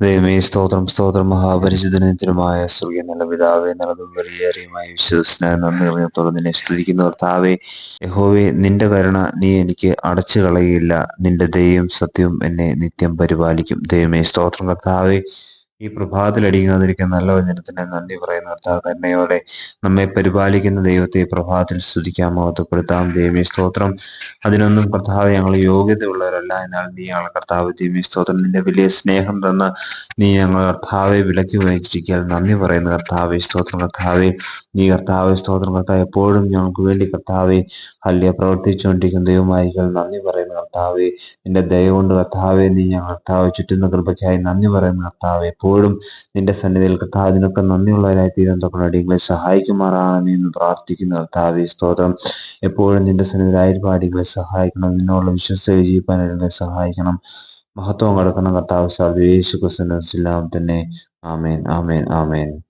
ദൈവമേ സ്തോത്രം സ്തോത്രം. മഹാപരിശുദ്ധനത്തിനുമായ സ്വർഗീയ നല്ല പിതാവേ നല്ലതും വലിയേറിയുമായ വിശ്വസനായ നന്ദി നിന്നെ സ്തുതിക്കുന്ന. താവേ യഹോവേ നിന്റെ കരുണ നീ എനിക്ക് അടച്ചു കളയില്ല നിന്റെ ദൈവം സത്യവും എന്നെ നിത്യം പരിപാലിക്കും. ദൈവമേ സ്തോത്രം. കർത്താവേ ഈ പ്രഭാതത്തിൽ അടിക്കാതിരിക്കുന്ന നല്ല വചനത്തിന് നന്ദി പറയുന്ന കർത്താവ് കരുണയോടെ നമ്മെ പരിപാലിക്കുന്ന ദൈവത്തെ പ്രഭാതത്തിൽ സ്തുതിക്കാൻ മഹത്വപ്പെടുത്താം ദേവി സ്തോത്രം. അതിനൊന്നും കർത്താവ് ഞങ്ങൾ യോഗ്യതയുള്ളവരല്ല. എന്നാൽ നീ ഞങ്ങൾ കർത്താവ്. ദേവി സ്തോത്രം. നിന്റെ വലിയ സ്നേഹം തന്ന നീ ഞങ്ങൾ കർത്താവെ വിലക്കി വഹിച്ചിരിക്കാൻ നന്ദി പറയുന്ന കർത്താവെ സ്തോത്രം കർത്താവെ. നീ കർത്താവെ സ്തോത്രം കർത്താവ്. എപ്പോഴും ഞങ്ങൾക്ക് വേണ്ടി കർത്താവെ അല്ലെ പ്രവർത്തിച്ചുകൊണ്ടിരിക്കുന്ന ദൈവമായികൾ നന്ദി പറയുന്ന കർത്താവെ. നിന്റെ ദയ കൊണ്ട് കർത്താവെ നീ ഞങ്ങൾ കർത്താവ് ചുറ്റുന്ന കൃപയ്ക്കായി നന്ദി പറയുന്ന കർത്താവ്. എപ്പോഴും നിന്റെ സന്നിധിയിൽ കർത്താവ് അതിനൊക്കെ നന്ദിയുള്ളവരായി തീരാൻ തൊക്കണം അടികളെ സഹായിക്കുമാറാണെന്ന് പ്രാർത്ഥിക്കുന്ന. കർത്താവെ സ്തോത്രം. എപ്പോഴും നിന്റെ സന്നിധിയിൽ ആയിരിക്കും സഹായിക്കണം. നിന്നോളം വിശ്വസ്ത വിജയിപ്പാൻ അടികളെ സഹായിക്കണം. മഹത്വം കടക്കുന്ന കർത്താവ് സാധു യേശു തന്നെ ആമേൻ ആമേൻ ആമേൻ.